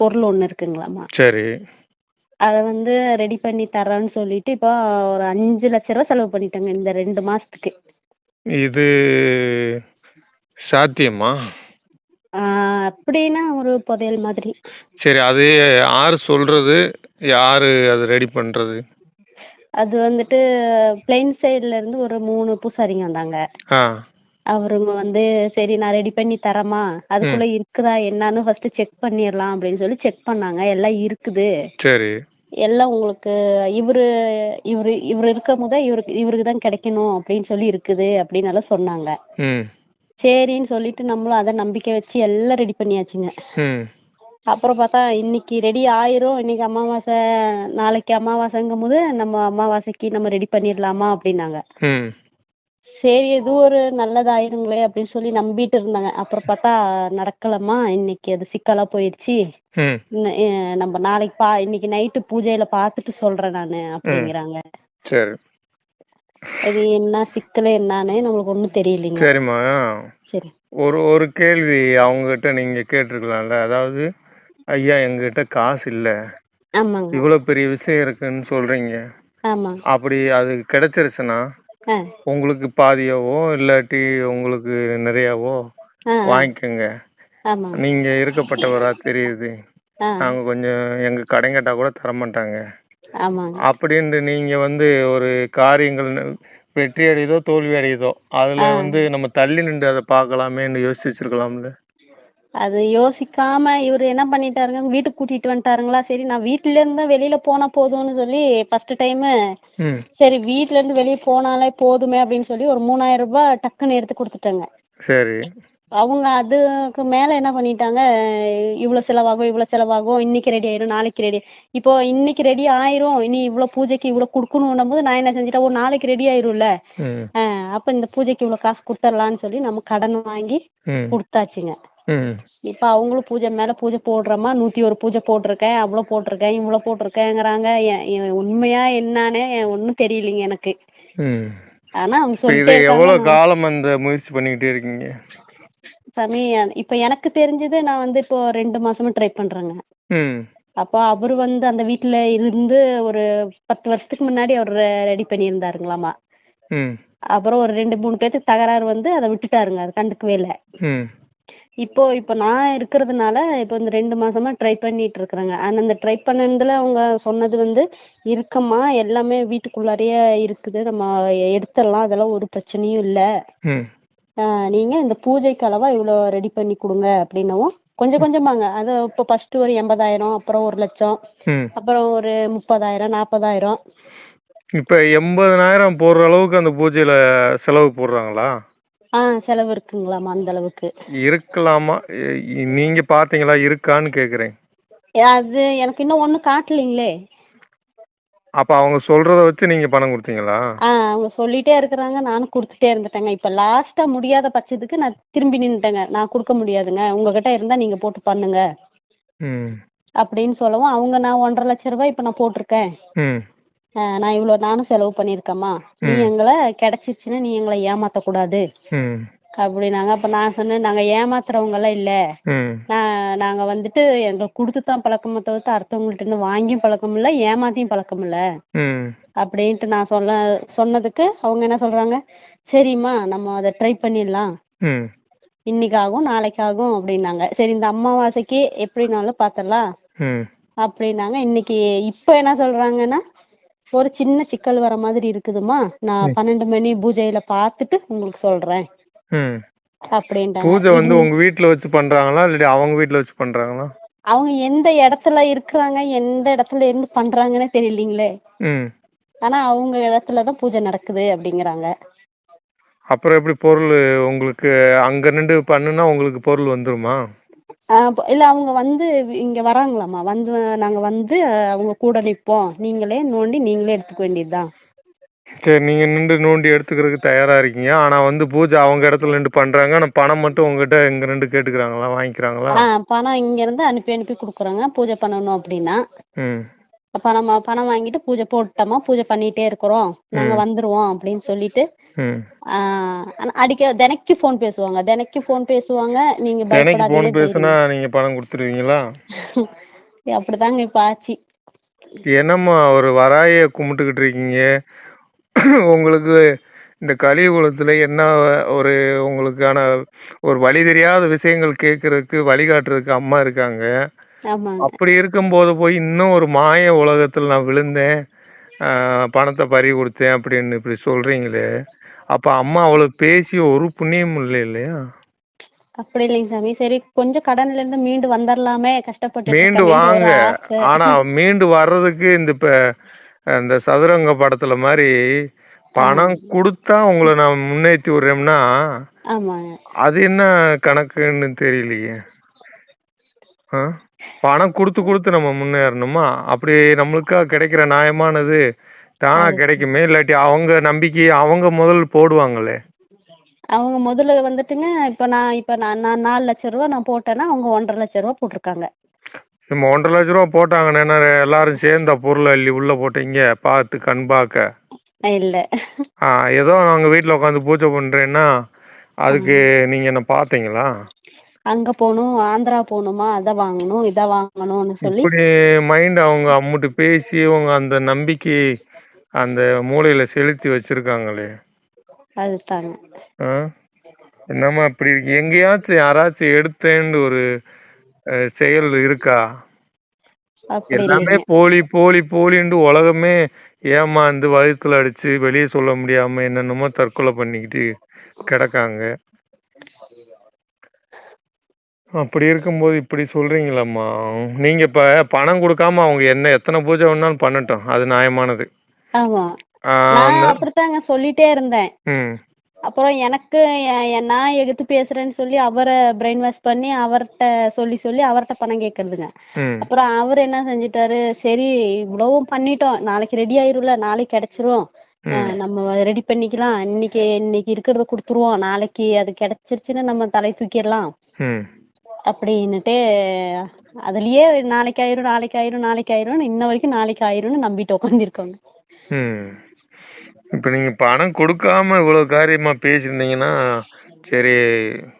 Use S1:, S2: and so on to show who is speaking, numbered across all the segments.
S1: பொருள் ஒண்ணு இருக்குங்களாமா?
S2: சரி.
S1: அத வந்து ரெடி பண்ணி தர்றேன்னு சொல்லிட்டு இப்போ ஒரு அஞ்சு லட்ச ரூபா செலவு பண்ணிட்டேங்க இந்த ரெண்டு மாசத்துக்கு.
S2: இது சாத்தியமா?
S1: ஆஹ் அப்படின்னா ஒரு புதையல் மாதிரி.
S2: சரி அது யாரு சொல்றது? யாரு அது ரெடி பண்றது?
S1: அது வந்துட்டு பிளைன் சைடுல இருந்து ஒரு மூணு பூசாரிங்க வந்தாங்க.
S2: ஆ.
S1: அவருங்க வந்து சரி நான் ரெடி பண்ணி தரேம்மா. அதுக்குள்ள இருக்குதா என்னன்னு ஃபர்ஸ்ட் செக் பண்ணிடலாம் அப்படின்னு சொல்லி செக் பண்ணாங்க. எல்லாம் இருக்குது.
S2: சரி.
S1: எல்லாம் உங்களுக்கு இவரு இவரு இவரு இருக்கும் போதே இவருக்கு இவருக்கு தான் கிடைக்கணும் அப்படின்னு சொல்லி இருக்குது அப்படின்னு எல்லாம் சொன்னாங்க. சரின்னு சொல்லிட்டு நம்மளும் அதை நம்பிக்கை வச்சு எல்லாம் ரெடி பண்ணியாச்சுங்க. அப்புறம் பார்த்தா இன்னைக்கு ரெடி ஆயிரும். இன்னைக்கு அமாவாசை நாளைக்கு அமாவாசைங்கும் போது நம்ம அமாவாசைக்கு நம்ம ரெடி பண்ணிடலாமா அப்படின்னாங்க. சரி இது ஒரு நல்லதாயிருங்களே அப்படின்னு சொல்லி நம்பிட்டு இருந்தாங்க. அப்புறம் பார்த்தா நடக்கலம்மா இன்னைக்கு அது சிக்கலா போயிடுச்சு. நம்ம நாளைக்கு பா இன்னைக்கு நைட்டு பூஜையில பார்த்துட்டு சொல்றேன் நானு அப்படிங்கிறாங்க.
S2: சரி.
S1: அது என்ன சிக்கல் என்னன்னு நம்மளுக்கு ஒண்ணும் தெரியலைங்க.
S2: சரிம்மா.
S1: சரி.
S2: ஒரு ஒரு கேள்வி அவங்ககிட்ட நீங்க கேட்டிருக்கலாம்ல. அதாவது ஐயா எங்ககிட்ட காசு இல்லை.
S1: ஆமாங்க.
S2: இவ்வளோ பெரிய விஷயம் இருக்குன்னு சொல்றீங்க.
S1: ஆமா
S2: அப்படி அது கிடைச்சிருச்சுன்னா உங்களுக்கு பாதியாவோ இல்லாட்டி உங்களுக்கு நிறையாவோ வாங்கிக்கோங்க. நீங்க இருக்கப்பட்டவரா தெரியுது. நாங்க கொஞ்சம் எங்க கடன் கேட்டா கூட தர மாட்டாங்க. அப்படின்ட்டு நீங்க வந்து ஒரு காரியங்கள் வெற்றி அடையுதோ தோல்வி அடையுதோ அதுல வந்து நம்ம தள்ளி நின்று அதை பார்க்கலாமேன்னு யோசிச்சு வச்சிருக்கலாம்ல
S1: அது யோசிக்காம இவரு என்ன பண்ணிட்டாருங்க? வீட்டுக்கு கூட்டிட்டு வந்துட்டாருங்களா? சரி நான் வீட்டுல இருந்து வெளியில போனா போதும்னு சொல்லி ஃபர்ஸ்ட் டைம் சரி வீட்ல இருந்து வெளிய போனாலே போதுமே அப்படின்னு சொல்லி ஒரு மூணாயிரம் ரூபாய் டக்குன்னு எடுத்து கொடுத்துட்டாங்க.
S2: சரி.
S1: அவங்க அதுக்கு மேல என்ன பண்ணிட்டாங்க? இவ்வளவு செலவாகும் இவ்வளவு செலவாகும் இன்னைக்கு ரெடி ஆயிரும் நாளைக்கு ரெடி இப்போ இன்னைக்கு ரெடி ஆயிரும் இனி இவ்வளவு பூஜைக்கு இவ்வளவு கொடுக்கணும் போது நான் என்ன செஞ்சுட்டேன்? ஒரு நாளைக்கு ரெடி ஆயிரும்ல? அப்ப இந்த பூஜைக்கு இவ்வளவு காசு கொடுத்துடலாம்னு சொல்லி நம்ம கடன் வாங்கி கொடுத்தாச்சுங்க. இப்ப அவங்களும் பூஜை மேல பூஜை போடுறோமா? நூத்தி ஒரு பூஜை போட்டிருக்கேன் அவ்வளவு போட்டிருக்கேன் இவ்வளவு போட்டிருக்கேங்கிறாங்க. உண்மையா என்னன்னு ஒன்னும் தெரியலைங்க எனக்கு. ஆனா அவங்க
S2: இதை
S1: சொல்லிட்டே
S2: எவ்வளோ
S1: இருக்காங்க.
S2: காலம் அந்த முயற்சி பண்ணிக்கிட்டே இருக்கீங்க?
S1: சாமி இப்ப எனக்கு தெரிஞ்சது நான் வந்து இப்போ ரெண்டு மாசமா ட்ரை பண்றேங்க. அப்போ அவரு வந்து அந்த வீட்டுல இருந்து ஒரு பத்து வருஷத்துக்கு முன்னாடி அவர் ரெடி பண்ணியிருந்தாருங்களாமா? அப்புறம் ஒரு ரெண்டு மூணு பேர்த்துக்கு தகராறு வந்து அதை விட்டுட்டாருங்க அது கண்டுக்கவே இல்லை. இப்போ இப்போ நான் இருக்கிறதுனால இப்போ இந்த ரெண்டு மாசமா ட்ரை பண்ணிட்டு இருக்கிறேங்க. ஆனா அந்த ட்ரை பண்ணதுல அவங்க சொன்னது வந்து இருக்கம்மா எல்லாமே வீட்டுக்குள்ளாரையே இருக்குது. நம்ம எடுத்துடலாம். அதெல்லாம் ஒரு பிரச்சனையும் இல்ல. நீங்க இந்த பூஜைக்கு அளவா இவ்வளோ ரெடி பண்ணி கொடுங்க அப்படின்னவும் கொஞ்சம் கொஞ்சமாங்க. அது இப்போ ஃபர்ஸ்ட் ஒரு எண்பதாயிரம் அப்புறம் ஒரு லட்சம் அப்புறம் ஒரு முப்பதாயிரம் நாற்பதாயிரம்
S2: இப்போ எண்பதனாயிரம் போடுற அளவுக்கு அந்த பூஜையில செலவு போடுறாங்களா?
S1: செலவு இருக்குங்களாமா அந்த அளவுக்கு.
S2: இருக்கலாமா? நீங்க பாத்தீங்களா இருக்கான்னு கேக்குறேன்.
S1: அது எனக்கு இன்னும் ஒண்ணும் காட்டலைங்களே.
S2: அப்ப அவங்க சொல்றத வச்சு நீங்க பணம் கொடுத்தீங்களா?
S1: அவங்க சொல்லிட்டே இருக்கிறாங்க நானும் கொடுத்துட்டே இருந்துட்டேங்க. இப்ப லாஸ்டா முடியாத பட்சத்துக்கு நான் திரும்பி நின்னுட்டேங்க. நான் கொடுக்க முடியாதுங்க. உங்ககிட்ட இருந்தா நீங்க போட்டு பண்ணுங்க. அப்படின்னு சொல்லவும் அவங்க நான் ஒன்றரை லட்ச ரூபாய் இப்ப நான் போட்டிருக்கேன். நான் இவ்வளவு நானும் செலவு பண்ணியிருக்கேம்மா நீ எங்களை கிடைச்சிருச்சுன்னா நீ எங்களை ஏமாத்த கூடாது அப்படின்னாங்க அப்ப நான் சொன்னேன் நாங்க ஏமாத்துறவங்க எல்லாம் இல்ல நாங்க வந்துட்டு எங்களுக்கு கொடுத்து தான் பழக்கமே தவிர்த்து அடுத்தவங்கள்ட்ட இருந்து வாங்கியும் பழக்கம் இல்ல ஏமாத்தியும் பழக்கம் இல்ல. அப்படின்ட்டு நான் சொல்ல சொன்னதுக்கு அவங்க என்ன சொல்றாங்க? சரிம்மா நம்ம அதை ட்ரை பண்ணிடலாம். இன்னைக்கு ஆகும் நாளைக்கு ஆகும் அப்படின்னாங்க சரி இந்த அமாவாசைக்கு எப்படினாலும் பாத்திரலாம் அப்படின்னாங்க இன்னைக்கு இப்போ என்ன சொல்றாங்கன்னா ஒரு சின்ன சிக்கல் வர மாதிரி இருக்குதுமா நான் பன்னெண்டு மணி பூஜையில பார்த்துட்டு உங்களுக்கு சொல்றேன்.
S2: ம்.
S1: அப்படின்ட்டாங்க.
S2: பூஜை வந்து உங்க வீட்ல வச்சு பண்றாங்களா? இல்லாட்டி அவங்க வீட்ல வச்சு பண்றாங்களா?
S1: அவங்க எந்த இடத்துல இருக்கிறாங்க எந்த இடத்துல இருந்து பண்றாங்கன்னே தெரியலீங்களே. ஆனா அவங்க இடத்துல தான் பூஜை நடக்குது அப்படிங்கிறாங்க.
S2: அப்புறம் எப்படி பொருள் உங்களுக்கு அங்க நின்று பண்ணுனா உங்களுக்கு பொருள் வந்துருமா?
S1: இல்ல அவங்க வந்து இங்க வராங்களாமா வந்து நாங்க வந்து அவங்க கூட நிப்போம். நீங்களே நோண்டி நீங்களே எடுத்துக்க வேண்டியதுதான்.
S2: சரி நீங்க நின்று நோண்டி எடுத்துக்கிறதுக்கு தயாரா இருக்கீங்க. ஆனா வந்து பூஜை அவங்க இடத்துல நின்று பண்றாங்க. ஆனா பணம் மட்டும் உங்ககிட்ட எங்க நின்று கேட்டுக்கிறாங்களா வாங்கிக்கிறாங்களா?
S1: பணம் இங்க இருந்து அனுப்பி அனுப்பி கொடுக்குறாங்க. பூஜை பண்ணணும் அப்படின்னா. பணம் பணம் வாங்கிட்டு பூஜை போட்டோமா பூஜை பண்ணிட்டே இருக்கிறோம். நாங்க வந்துருவோம் அப்படின்னு சொல்லிட்டு ஆஹ் அடிக்க தினைக்கு ஃபோன் பேசுவாங்க. தினைக்கு ஃபோன் பேசுவாங்க. நீங்க
S2: தினைக்கு போன் பேசுனா நீங்க பணம் கொடுத்துருவீங்களா?
S1: அப்படிதாங்க இப்ப ஆச்சு.
S2: என்னம்மா ஒரு வராய கும்பிட்டுக்கிட்டு இருக்கீங்க? உங்களுக்கு இந்த கலியுகத்தில் என்ன ஒரு உங்களுக்கான ஒரு வழி தெரியாத விஷயங்கள் கேட்கறதுக்கு வழிகாட்டுறதுக்கு அம்மா இருக்காங்க. அப்படி இருக்கும்போது போய் இன்னும் ஒரு மாய உலகத்தில் நான் விழுந்தேன். பணத்தை பறி கொடுத்தேன் அப்படின்னு இப்படி சொல்றீங்களே. அப்ப அம்மா அவ்வளவு பேசி ஒரு புண்ணியம் இல்லை இல்லையா?
S1: அப்படி இல்லைங்க சாமி. சரி கொஞ்சம் கடன்ல இருந்து மீண்டு வந்துடலாமே கஷ்டப்பட்டு
S2: மீண்டு வாங்க. ஆனா மீண்டு வர்றதுக்கு இந்த இப்ப இந்த சதுரங்க படத்துல மாதிரி பணம் கொடுத்தா உங்களை நான் முன்னேற்றி
S1: ஆமாங்க.
S2: அது என்ன கணக்குன்னு தெரியலையே. ஆ? பணம் கொடுத்து கொடுத்து நம்ம முன்னேறணுமா? அப்படி நம்மளுக்கா கிடைக்கிற நியாயமானது தானா கிடைக்குமே? இல்லாட்டி அவங்க நம்பிக்கை அவங்க முதல் போடுவாங்களே?
S1: அவங்க முதல்ல வந்துட்டுங்க இப்ப நான் இப்ப நான் நான் நாலு லட்சம் ரூபா நான் போட்டேன்னா அவங்க ஒன்றரை லட்சம் ரூபா போட்டிருக்காங்க.
S2: நம்ம ஒன்றரை லட்ச ரூபா போட்டாங்கன்னா எல்லாரும் சேர்ந்த பொருள் அள்ளி உள்ள போட்டீங்க பார்த்து கண் பார்க்க?
S1: இல்ல.
S2: ஆ ஏதோ நாங்க வீட்ல உட்காந்து பூஜை பண்றேன்னா அதுக்கு நீங்க என்ன பாத்தீங்களா
S1: அங்க போகணும் ஆந்திரா போகணுமா அதை வாங்கணும் இதை வாங்கணும்னு சொல்லி
S2: இப்படி மைண்ட் அவங்க அம்முட்டு பேசி அவங்க அந்த நம்பிக்கை அந்த மூளையில செலுத்தி வச்சிருக்காங்களே.
S1: அதுதாங்க.
S2: ஆ? என்னம்மா இப்படி இருக்கு? எங்கேயாச்சும் யாராச்சும் எடுத்தேன்னு ஒரு அஹ், செயல் இருக்கா?
S1: அப்படி
S2: எல்லாமே
S1: இல்லைங்க.
S2: போலி போலி போலின்னு உலகமே ஏமாந்து வயித்துல அடிச்சு வெளியே சொல்ல முடியாம என்னென்னமோ தற்கொலை பண்ணிக்கிட்டு கிடக்காங்க. அப்படி இருக்கும்போது இப்படி சொல்றீங்களம்மா? நீங்க இப்ப பணம் கொடுக்காம அவங்க என்ன எத்தனை பூஜை வேணாலும் பண்ணட்டும். அது நியாயமானது.
S1: ஆமா. நான்
S2: அந்த
S1: அப்படித்தாங்க சொல்லிட்டே இருந்தேன்.
S2: ம்.
S1: அப்புறம் எனக்கு எ- எ- நான் எடுத்து பேசுறேன்னு சொல்லி அவரை பிரெயின் வாஷ் பண்ணி அவர்கிட்ட சொல்லி சொல்லி அவர்கிட்ட பணம் கேட்கறதுங்க
S2: ம்.
S1: அப்புறம் அவர் என்ன செஞ்சிட்டாரு? சரி இவ்வளவும் பண்ணிட்டோம். நாளைக்கு ரெடி ஆயிரும்ல நாளைக்கு கிடைச்சிரும். அஹ் நம்ம ரெடி பண்ணிக்கலாம். இன்னைக்கு இன்னைக்கு இருக்கிறத கொடுத்துருவோம். நாளைக்கு அது கிடைச்சிருச்சுன்னு நம்ம தலை தூக்கிடலாம்.
S2: ம்.
S1: அப்படின்னுட்டு அதுலயே நாளைக்கு ஆயிரும் நாளைக்கு ஆயிரும் நாளைக்கு ஆயிரும் இன்ன வரைக்கும் நாளைக்கு ஆயிரும்னு நம்பிட்டு உட்காந்துருக்கோங்க
S2: இப்போ நீங்கள் பணம் கொடுக்காம இவ்வளோ காரியமாக பேசியிருந்தீங்கன்னா சரி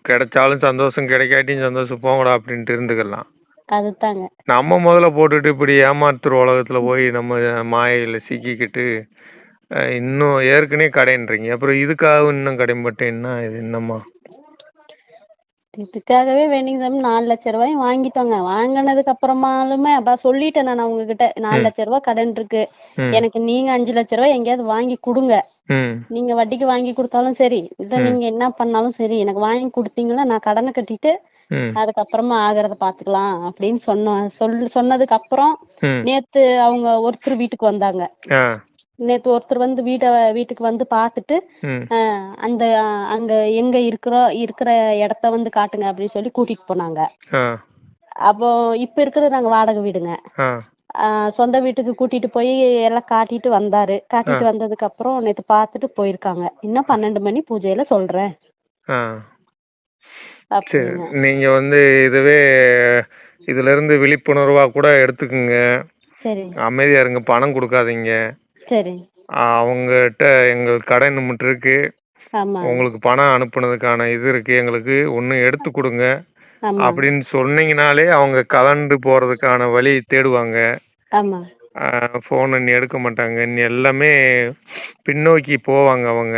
S2: கிடைச்சாலும் சந்தோஷம் கிடைக்காட்டியும் சந்தோஷம் போங்கடா அப்படின்ட்டு இருந்துக்கலாம்.
S1: அதுதாங்க.
S2: நம்ம முதல்ல போட்டுட்டு இப்படி ஏமாத்துற உலகத்தில் போய் நம்ம மாயையில் சிக்கிக்கிட்டு இன்னும் ஏற்கனவே கடைன்றீங்க. அப்புறம் இதுக்காக இன்னும் கடைப்பட்டேன்னா இது என்னம்மா?
S1: இதுக்காகவே வேண்டிங்க சாமி நாலு லட்ச ரூபாயும் வாங்கிட்டோங்க. வாங்கினதுக்கு அப்புறமாலுமே அப்ப சொல்லிட்டேன் நான் அவங்க கிட்ட நாலு லட்ச ரூபாய் கடன் இருக்கு. எனக்கு நீங்க அஞ்சு லட்ச ரூபாய் எங்கேயாவது வாங்கி கொடுங்க. நீங்க வட்டிக்கு வாங்கி கொடுத்தாலும் சரி இல்ல நீங்க என்ன பண்ணாலும் சரி எனக்கு வாங்கி கொடுத்தீங்கன்னா நான் கடனை கட்டிட்டு அதுக்கப்புறமா ஆகுறத பாத்துக்கலாம் அப்படின்னு சொன்ன சொல் சொன்னதுக்கு அப்புறம் நேத்து அவங்க ஒருத்தர் வீட்டுக்கு வந்தாங்க. நேத்து ஒருத்தர் வந்து வீட வீட்டுக்கு வந்து அஹ், அந்த அங்க எங்க இருக்கிறோம் இருக்கிற இடத்த வந்து காட்டுங்க அப்படின்னு சொல்லி கூட்டிட்டு போனாங்க. அப்போ இப்ப இருக்கிறது நாங்க வாடகை வீடுங்க. சொந்த வீட்டுக்கு கூட்டிட்டு போய் எல்லாம் காட்டிட்டு வந்தாரு. காட்டிட்டு வந்ததுக்கு அப்புறம் நேத்து பார்த்துட்டு போயிருக்காங்க. இன்னும் பன்னெண்டு மணி பூஜையில சொல்றேன்.
S2: நீங்க வந்து இதுவே இதுல இருந்து விழிப்புணர்வா கூட எடுத்துக்குங்க.
S1: சரி
S2: அமைதியா இருங்க பணம் கொடுக்காதீங்க.
S1: சரி.
S2: ஆஹ் அவங்ககிட்ட நிமிட்டு இருக்கு.
S1: ஆமா.
S2: உங்களுக்கு பணம் அனுப்புனதுக்கான இது இருக்கு. எங்களுக்கு ஒன்று எடுத்து கொடுங்க.
S1: ஆமா.
S2: அப்படின்னு சொன்னீங்கனாலே அவங்க கலண்டு போறதுக்கான வழி தேடுவாங்க.
S1: ஆமா.
S2: ஃபோன் நீ எடுக்க மாட்டாங்க. நீ எல்லாமே பின்னோக்கி போவாங்க அவங்க.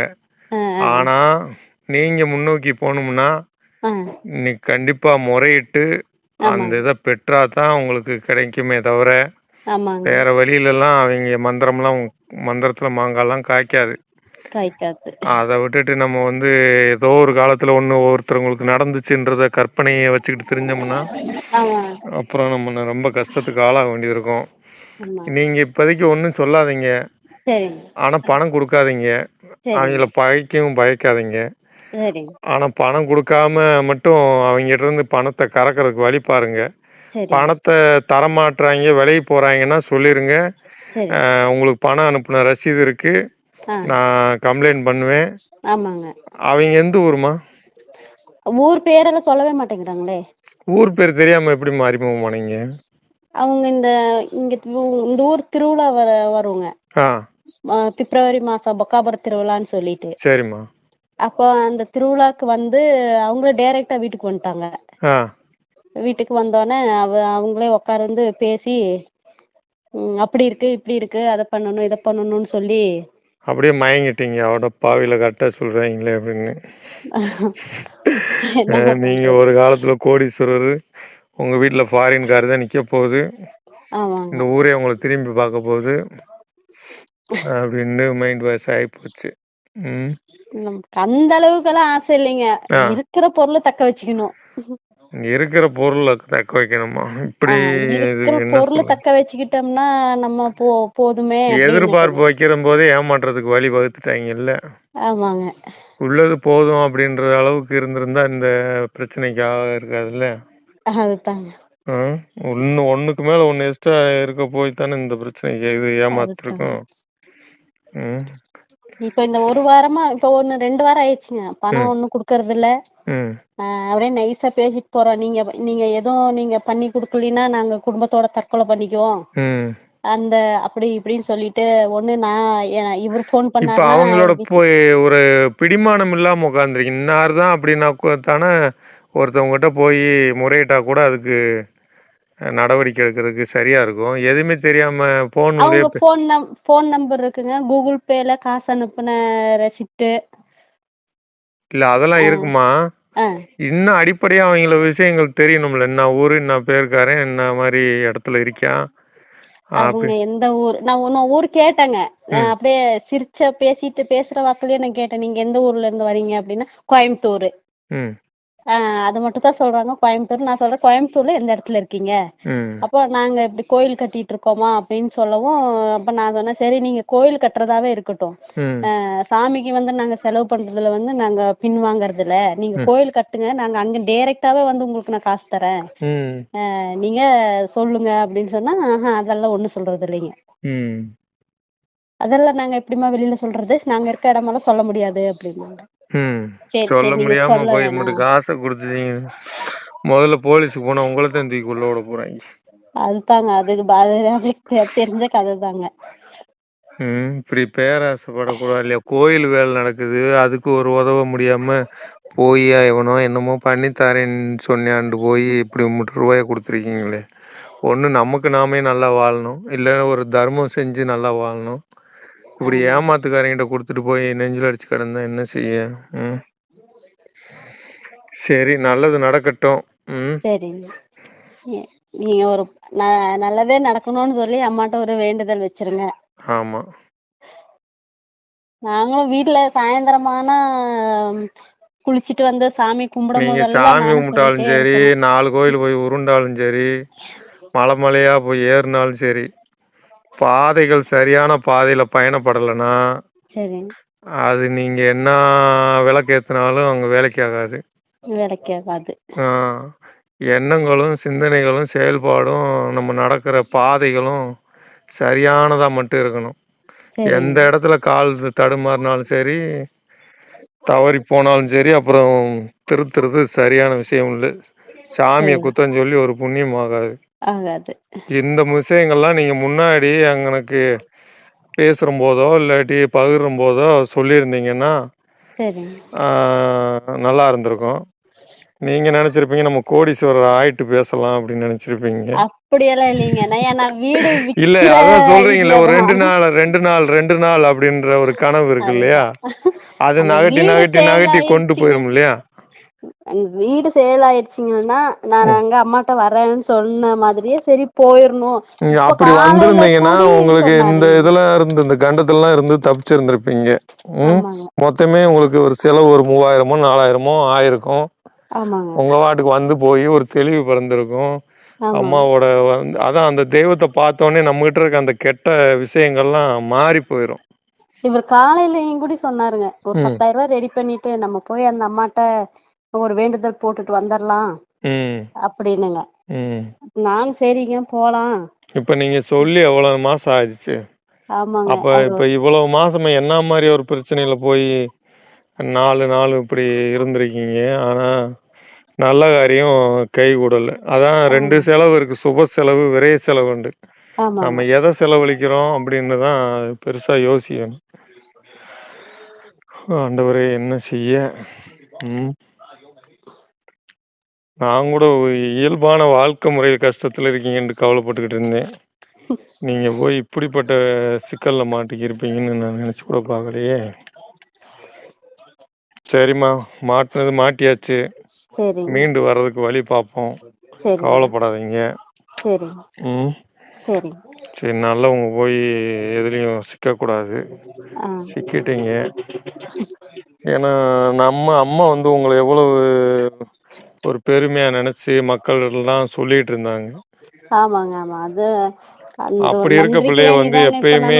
S2: ஆனா நீங்க முன்னோக்கி போகணும்னா
S1: ஆஹ்
S2: நீ கண்டிப்பா முறையிட்டு அந்த இதை பெற்றா தான் உங்களுக்கு கிடைக்குமே தவிர வேற வழியிலலாம் அவங்க மந்திரம்லாம் மந்திரத்துல மாங்காலாம் காய்க்காது.
S1: காய்க்காது.
S2: அதை விட்டுட்டு நம்ம வந்து ஏதோ ஒரு காலத்துல ஒன்று ஒருத்தவங்களுக்கு நடந்துச்சுன்றத கற்பனையை வச்சுக்கிட்டு தெரிஞ்சோம்னா அப்புறம் நம்ம ரொம்ப கஷ்டத்துக்கு ஆளாக வேண்டியது இருக்கும் நீங்க இப்போதைக்கு ஒன்றும் சொல்லாதீங்க. ஆனா பணம் கொடுக்காதீங்க. அவங்கள பகைக்கவும் பயக்காதீங்க. ஆனா பணம் கொடுக்காம மட்டும் அவங்ககிட்ட இருந்து பணத்தை கறக்கறதுக்கு வழி பாருங்க. பணத்தை தரமாட்டுறாங்க விலைக்கு போறாங்கன்னா சொல்லிருங்க. உங்களுக்கு பணம் அனுப்புன ரசீது இருக்கு. நான் கம்ப்ளைண்ட் பண்ணுவேன்.
S1: ஆமாங்க.
S2: அவங்க எந்த ஊருமா
S1: ஊர் பேரெல்லாம் சொல்லவே மாட்டேங்கிறாங்களே.
S2: ஊர் பேர் தெரியாம எப்படி அறிமுகமானீங்க
S1: அவங்க இந்த இங்க இந்த ஊர் திருவிழா வர ஆஹ் பிப்ரவரி மாசம் பொக்காபுர திருவிழான்னு சொல்லிட்டு.
S2: சரிம்மா.
S1: அப்போ அந்த திருவிழாக்கு வந்து அவங்கள டைரக்டா வீட்டுக்கு வந்துட்டாங்க. வீட்டுக்கு வந்தோடனே அவ அவங்களே உட்காந்து பேசி அப்படி இருக்கு இப்படி இருக்கு அதை பண்ணணும் இதை பண்ணணும்னு சொல்லி
S2: அப்படியே மயங்கிட்டீங்க. அவட பாவியில கரெக்டா சொல்றாங்களே அப்படின்னு. நீங்க ஒரு காலத்துல கோடீஸ்வரர் உங்க வீட்டுல ஃபாரின் கார் தான் நிக்க போகுது. இந்த ஊரே உங்களை திரும்பி பார்க்க போகுது. அப்படின்னு மைண்ட் வாஷ் ஆகி போச்சு.
S1: அந்த அளவுக்கெல்லாம் ஆசை இல்லைங்க. இருக்கிற பொருளை தக்க வச்சுக்கணும்.
S2: இருக்கிற பொருளை தக்க வைக்கணுமா? இப்படி
S1: பொருளை தக்க வச்சுக்கிட்டோம்னா நம்ம போ போதுமே
S2: எதிர்பார்ப்பு வைக்கிற போதே ஏமாற்றுறதுக்கு வழி வகுத்துட்டாங்கல்ல?
S1: ஆமாங்க.
S2: உள்ளது போதும் அப்படின்ற அளவுக்கு இருந்திருந்தா இந்த பிரச்சனைக்காக இருக்காதுல்ல?
S1: அதுதாங்க?
S2: ஒண்ணு ஒண்ணுக்கு மேல ஒண்ணு எக்ஸ்ட்ரா இருக்க போய் தானே இந்த பிரச்சனைக்கு இது ஏமாத்திருக்கும் ம்.
S1: இப்ப இந்த ஒரு வாரமா இப்ப ஒண்ணு ரெண்டு வாரம் ஆயிடுச்சுங்க. பணம் ஒண்ணும் குடுக்கறது இல்ல அப்படியே நைஸா பேசிட்டு போறோம். நீங்க நீங்க எதுவும் நீங்க பண்ணி குடுக்கலினா நாங்க குடும்பத்தோட தற்கொலை பண்ணிக்குவோம். அந்த அப்படி இப்படின்னு சொல்லிட்டு ஒண்ணு நான் இவர்
S2: இப்ப
S1: பண்ணாருன்னா
S2: அவங்களோட போய் ஒரு பிடிமானம் இல்லாம உட்காந்துருக்கு இன்னார் தான் அப்படின்னா தானே ஒருத்தவங்ககிட்ட போய் முறையிட்டா கூட அதுக்கு நடவடிக்கை எடுக்கிறதுக்கு சரியா இருக்கும். எதுவுமே தெரியாம போன்
S1: அவங்க ஃபோன் நம் ஃபோன் நம்பர் இருக்குங்க. கூகுள் பேல காசு அனுப்புன ரெசிப்ட்
S2: இல்ல அதெல்லாம் இருக்குமா? இன்னும் அடிப்படையா அவங்கள விஷயங்கள் தெரியணும்ல. என்ன ஊரு என்ன பேருக்காரன் என்ன மாதிரி இடத்துல அப்படி
S1: அவங்க எந்த ஊர்? நான் ஒன்னு ஊர் கேட்டேங்க. நான் அப்படியே சிரிச்ச பேசிட்டு பேசுற வாக்குலயே நான் கேட்டேன். நீங்க எந்த ஊர்ல இருந்து வரீங்க அப்படின்னா கோயம்புத்தூர். அது மட்டும் தான் சொல்றாங்க. கோயம்புத்தூர். நான் சொல்றேன் கோயம்புத்தூர்ல எந்த இடத்துல இருக்கீங்க? அப்போ நாங்க இப்படி கோயில் கட்டிட்டு இருக்கோமா அப்படின்னு சொல்லவும் அப்ப நான் சொன்னேன் சரி நீங்க கோயில் கட்டுறதாவே இருக்கட்டும். சாமிக்கு வந்து நாங்க செலவு பண்றதுல வந்து நாங்க பின் வாங்குறது இல்ல நீங்க கோயில் கட்டுங்க. நாங்க அங்க டைரக்டாவே வந்து உங்களுக்கு நான் காசு தரேன். நீங்க சொல்லுங்க அப்படின்னு சொன்னா அதெல்லாம் ஒண்ணும் சொல்றது இல்லைங்க. அதெல்லாம் நாங்க எப்படிம்மா வெளியில சொல்றது? நாங்க இருக்க இடமெல்லாம் சொல்ல முடியாது அப்படின்னாங்க
S2: சொல்ல முடியாம போய் மட்டும் காசை கொடுத்துட்டீங்க. முதல்ல போலீஸுக்கு போனா உங்களை தான் தூக்கி உள்ள விட போறாங்க.
S1: அதுதாங்க அதுக்கு தெரிஞ்ச கதை தாங்க
S2: ம் இப்படி பேராசைப்படக்கூடாது இல்லையா? கோயில் வேலை நடக்குது அதுக்கு ஒரு உதவ முடியாம போய் எவனோ என்னமோ பண்ணி தரேன்னு சொன்னான்ட்டு போய் இப்படி முட்டு ரூபாய கொடுத்துருக்கீங்களே. ஒன்று நமக்கு நாமே நல்லா வாழணும். இல்லை ஒரு தர்மம் செஞ்சு நல்லா வாழணும். இப்படி ஏமாத்துக்காரங்கிட்ட கொடுத்துட்டு போய் நெஞ்சில் அடிச்சு கிடந்தா என்ன செய்ய? ம். சரி நல்லது நடக்கட்டும். ம்.
S1: சரிங்க. நீங்க ஒரு ந- நல்லதே நடக்கணும்னு சொல்லி அம்மாட்ட ஒரு வேண்டுதல் வச்சிருங்க.
S2: ஆமாம்
S1: நாங்களும் வீட்ல சாயந்தரமானா ம், குளிச்சிட்டு வந்து சாமி கும்பிடும்
S2: நீங்க
S1: போதெல்லாம்
S2: சாமி
S1: நானும்
S2: கும்பிட்டாலும்
S1: சொல்லிட்டே
S2: சரி நாலு கோயில் போய் உருண்டாலும் சரி மலை மலையா போய் ஏறினாலும் சரி பாதைகள் சரியான பாதையில பயணப்படலைன்னா அது நீங்க என்ன விளக்கேத்தினாலும் அங்க வேலைக்கு ஆகாது. எண்ணங்களும் சிந்தனைகளும் செயல்பாடும் நம்ம நடக்கிற பாதைகளும் சரியானதா மட்டும் இருக்கணும். எந்த இடத்துல கால் தடுமாறினாலும் சரி தவறி போனாலும் சரி அப்புறம் திருத்துறது சரியான விஷயம் இல்லை. சாமியை குத்தம் சொல்லி ஒரு புண்ணியம் ஆகாது.
S1: ஆகாது.
S2: இந்த விஷயங்கள்லாம் நீங்க முன்னாடி எனக்கு பேசுற போதோ இல்லாட்டி பகிரும் போதோ சொல்லியிருந்தீங்கன்னா
S1: சரிங்க.
S2: நல்லா இருந்திருக்கும். நீங்க நினைச்சிருப்பீங்க நம்ம கோடீஸ்வரர் ஆயிட்டு பேசலாம் அப்படின்னு நினைச்சிருப்பீங்க.
S1: அப்படியெல்லாம் இல்லைங்க. நான் நான் வீடு
S2: இல்ல
S1: விக்கிற
S2: அதான் சொல்றீங்களே ஒரு ரெண்டு நாள் ரெண்டு நாள் ரெண்டு நாள் அப்படின்ற ஒரு கனவு இருக்கு இல்லையா? அது நகட்டி
S1: வீடு
S2: நகட்டி நகட்டி கொண்டு போயிரும் இல்லையா?
S1: வீடு சேல் ஆயிடுச்சுங்கன்னா நான் அங்க அம்மாட்ட வரேன்னு சொன்ன மாதிரியே சரி இப்ப
S2: அப்படி வந்திருந்தீங்கன்னா உங்களுக்கு இந்த இதெல்லாம் இருந்து இந்த கண்டத்தெல்லாம் இருந்து தப்பிச்சிருந்திருப்பீங்க. மொத்தமே உங்களுக்கு ஒரு செலவு ஒரு மூவாயிரமோ நாலாயிரமோ ஆயிருக்கும். உங்க வாட்டுக்கு வந்து போய் ஒரு தெளிவு பிறந்திருக்கும். அம்மாவோட வந்து அதான் அந்த தெய்வத்தை பார்த்தோன்னே நம்ம கிட்ட இருக்க அந்த கெட்ட விஷயங்கள்லாம் மாறி போயிரும்.
S1: இவர் காலையிலயும் கூட சொன்னாருங்க. ஒரு பத்தாயிரம் ரூபாய் ரெடி பண்ணிட்டு நம்ம போய் அந்த அம்மாட்ட ஒரு வேண்டுதல் போட்டுட்டு வந்துடலாம் அப்படின்னுங்க. நானும் சரிங்க போலாம்.
S2: இப்ப நீங்க சொல்லி எவ்வளவு மாசம் ஆயிடுச்சு? அப்ப இப்ப இவ்வளவு மாசமா என்ன மாதிரி ஒரு பிரச்சனையில போய் நாலு நாள் இப்படி இருந்திருக்கீங்க? ஆனா நல்ல காரியம் கை கூடல. அதான் ரெண்டு செலவு இருக்கு. சுப செலவு விரைய செலவுண்டு
S1: ஆமாங்க.
S2: நம்ம எதை செலவழிக்கிறோம் அப்படின்னு தான் பெருசா யோசிக்கணும். ஆண்டவரே என்ன செய்ய? ம். நான் கூட இயல்பான வாழ்க்கை முறையில் கஷ்டத்துல இருக்கீங்கன்னு கவலைப்பட்டுக்கிட்டு இருந்தேன். நீங்க போய் இப்படிப்பட்ட சிக்கல்ல மாட்டிக்கி இருப்பீங்கன்னு நான் நினைச்சு கூட பார்க்கலையே. சரிம்மா மாட்டினது மாட்டியாச்சு. மீண்டு வர்றதுக்கு வழி பார்ப்போம். கவலைப்படாதீங்க. ம். சரி நல்லவங்க போய் எதுலேயும் சிக்கக்கூடாது.
S1: ஆ.
S2: சிக்கிட்டீங்க. ஏன்னா நம்ம அம்மா வந்து உங்களை எவ்வளவு ஒரு பெருமையா நினைச்சு மக்கள் எல்லாம் சொல்லிட்டு இருந்தாங்க.
S1: ஆமாங்க ஆமா. அது
S2: அப்படி இருக்க பிள்ளைய வந்து எப்பயுமே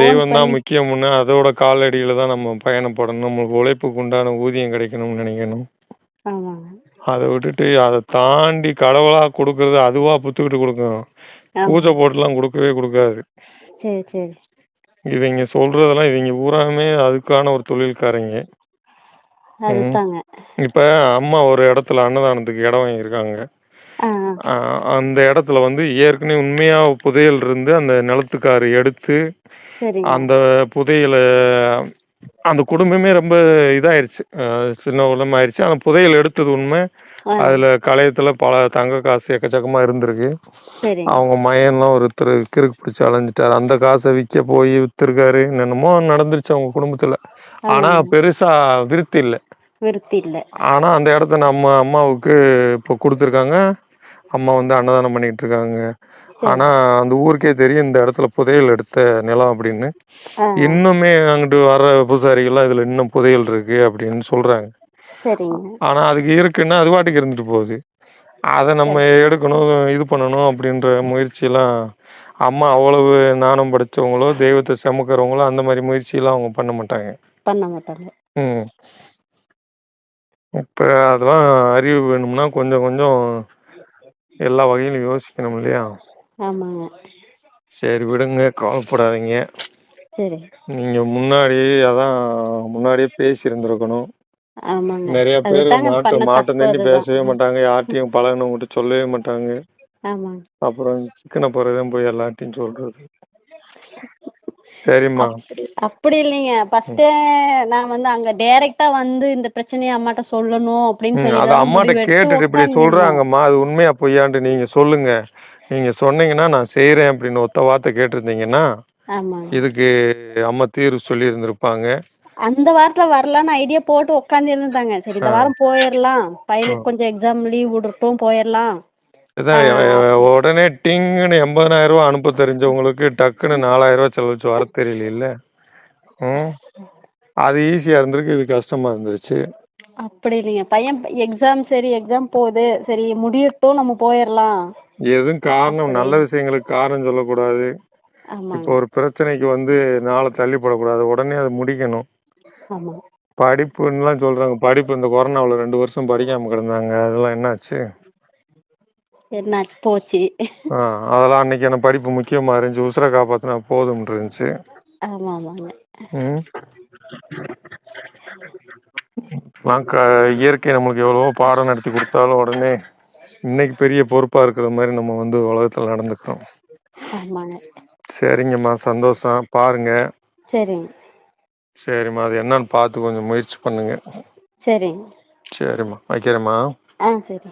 S2: தெய்வம் தான் முக்கியம்னு அதோட காலடியில தான் நம்ம பயணப்படணும். நம்மளுக்கு உழைப்புக்கு உண்டான ஊதியம் கிடைக்கணும்னு நினைக்கணும். அதை விட்டுட்டு அதை தாண்டி கடவுளா கொடுக்கறது அதுவா புத்துக்கிட்டு கொடுக்கும் பூஜை போட்டுலாம் கொடுக்கவே கொடுக்காது. இவங்க சொல்றதெல்லாம் இவங்க பூராமே அதுக்கான ஒரு தொழில்காரங்க. ம்.
S1: அதுதாங்க
S2: இப்ப அம்மா ஒரு இடத்துல அன்னதானத்துக்கு இடம் வாங்கியிருக்காங்க. ஆஹ் அந்த இடத்துல வந்து ஏற்கனவே உண்மையா புதையல் இருந்து அந்த நிலத்துக்காரு எடுத்து
S1: சரிங்க.
S2: அந்த புதையலை அந்த குடும்பமே ரொம்ப இதாயிருச்சு. சின்ன உலகம் ஆயிருச்சு. அந்த புதையல் எடுத்தது உண்மை.
S1: ஆ.
S2: அதுல களையத்துல பல தங்க காசு எக்கச்சக்கமா இருந்திருக்கு.
S1: சரிங்க.
S2: அவங்க மயன்லாம் ஒருத்தர் கிறுக்கு பிடிச்சு அலைஞ்சிட்டாரு. அந்த காசை விற்க போய் வித்திருக்காரு. என்னென்னமோ நடந்துருச்சு அவங்க குடும்பத்துல. ஆனா
S1: ஆமாங்க
S2: பெருசா விருத்தி இல்ல. ஆனா அந்த இடத்த நம்ம அம்மாவுக்கு இப்போ கொடுத்துருக்காங்க. அம்மா வந்து அன்னதானம் பண்ணிட்டு இருக்காங்க. ஆனா அந்த ஊருக்கே தெரியும் இந்த இடத்துல புதையல் எடுத்த நிலம் அப்படின்னு. இன்னுமே அங்கிட்டு வர பூசாரிகள்லாம் இதுல இன்னும் புதையல் இருக்கு அப்படின்னு சொல்றாங்க. ஆனா அதுக்கு இருக்குன்னா அது பாட்டுக்கு இருந்துட்டு போகுது. அதை நம்ம எடுக்கணும் இது பண்ணணும் அப்படின்ற முயற்சியெல்லாம் அம்மா அவ்வளவு நாணம் படைச்சவங்களோ தெய்வத்தை சுமக்கிறவங்களோ அந்த மாதிரி முயற்சியெல்லாம் அவங்க பண்ண மாட்டாங்க.
S1: பண்ண மாட்டாங்க.
S2: ம். இப்ப அதெல்லாம் அறிவு வேணும்னா கொஞ்சம் கொஞ்சம் எல்லா வகையிலும் யோசிக்கணும் இல்லையா?
S1: ஆமாங்க.
S2: சரி விடுங்க கவலைப்படாதீங்க.
S1: சரி.
S2: நீங்க முன்னாடி அதான் முன்னாடியே பேசி இருந்திருக்கணும்
S1: ஆமாங்க.
S2: நிறைய பேர்
S1: அதுதாங்க
S2: மாட்ட
S1: பண்ண
S2: மாட்டம்
S1: தப்பு
S2: தண்டி
S1: அதுதான்.
S2: பேசவே. மாட்டாங்க யார்ட்டையும் பழகினவங்ககிட்ட சொல்லவே மாட்டாங்க.
S1: ஆமாங்க.
S2: அப்புறம் சிக்கன போறதும் போய் எல்லார்ட்டையும் சொல்றது. சரிம்மா.
S1: அப்படி இல்லைங்க. ஃபர்ஸ்ட் நான் வந்து அங்க டைரக்டா வந்து இந்த பிரச்சனையை அம்மாட்ட சொல்லணும் அப்படின்னு சொல்லி
S2: அது அம்மாட்ட கேட்டுட்டு இப்படி சொல்றாங்கம்மா. அது உண்மையா பொய்யான்ட்டு நீங்க சொல்லுங்க. நீங்க சொன்னீங்கன்னா நான் செய்யறேன் அப்படின்னு ஒத்த வார்த்தை கேட்டிருந்தீங்கன்னா இதுக்கு அம்மா தீர்வு சொல்லி இருந்திருப்பாங்க
S1: அந்த வாரத்துல வரலான்னு ஐடியா போட்டு உட்காந்து இருந்தாங்க சரி இந்த வாரம் போயிடலாம் பையனுக்கு கொஞ்சம் எக்ஸாம் லீவ் விடட்டும் போயிடலாம்
S2: உடனே டிங்குன்னு எண்பதாயிரம் ரூபாய் அனுப்ப தெரிஞ்சவங்களுக்கு டக்குன்னு நாலாயிரம் ரூபாய் செலவச்சு வர தெரியல ம். அது ஈஸியா இருந்திருக்கு இது கஷ்டமா இருந்துருச்சு.
S1: அப்படி இல்லைங்க. பையன் எக்ஸாம் சரி எக்ஸாம் போகுது. சரி முடியட்டும் நம்ம போயிடலாம்.
S2: எதுவும் காரணம் நல்ல விஷயங்களுக்கு காரணம் சொல்லக்கூடாது. இப்போ ஒரு பிரச்சனைக்கு வந்து நாளை தள்ளிப்படக்கூடாது. உடனே அதை முடிக்கணும். படிப்புன்னுலாம் சொல்றாங்க. படிப்பு இந்த கொரோனாவில் ரெண்டு வருஷம் படிக்காம கிடந்தாங்க. அதெல்லாம் என்னாச்சு?
S1: என்ன போச்சு.
S2: அதெல்லாம் அன்னைக்கு எனக்கு படிப்பு முக்கியமா இருந்துச்சு. உசுரை காப்பாத்தினா போதும் இருந்துச்சு.
S1: ஆமா ஆமாங்க.
S2: இயற்கை நம்மளுக்கு எவ்வளவோ பாடம் நடத்தி கொடுத்தாலும் உடனே இன்னைக்கு பெரிய பொறுப்பா இருக்கிற மாதிரி நம்ம வந்து உலகத்துல நடந்துக்கிறோம். சரிங்கம்மா சந்தோஷம். பாருங்க.
S1: சரிங்க.
S2: சரிம்மா அது என்னன்னு பார்த்து கொஞ்சம் முயற்சி பண்ணுங்க.
S1: சரிங்க.
S2: சரிம்மா வைக்கிறேம்மா.
S1: ஆ சரி.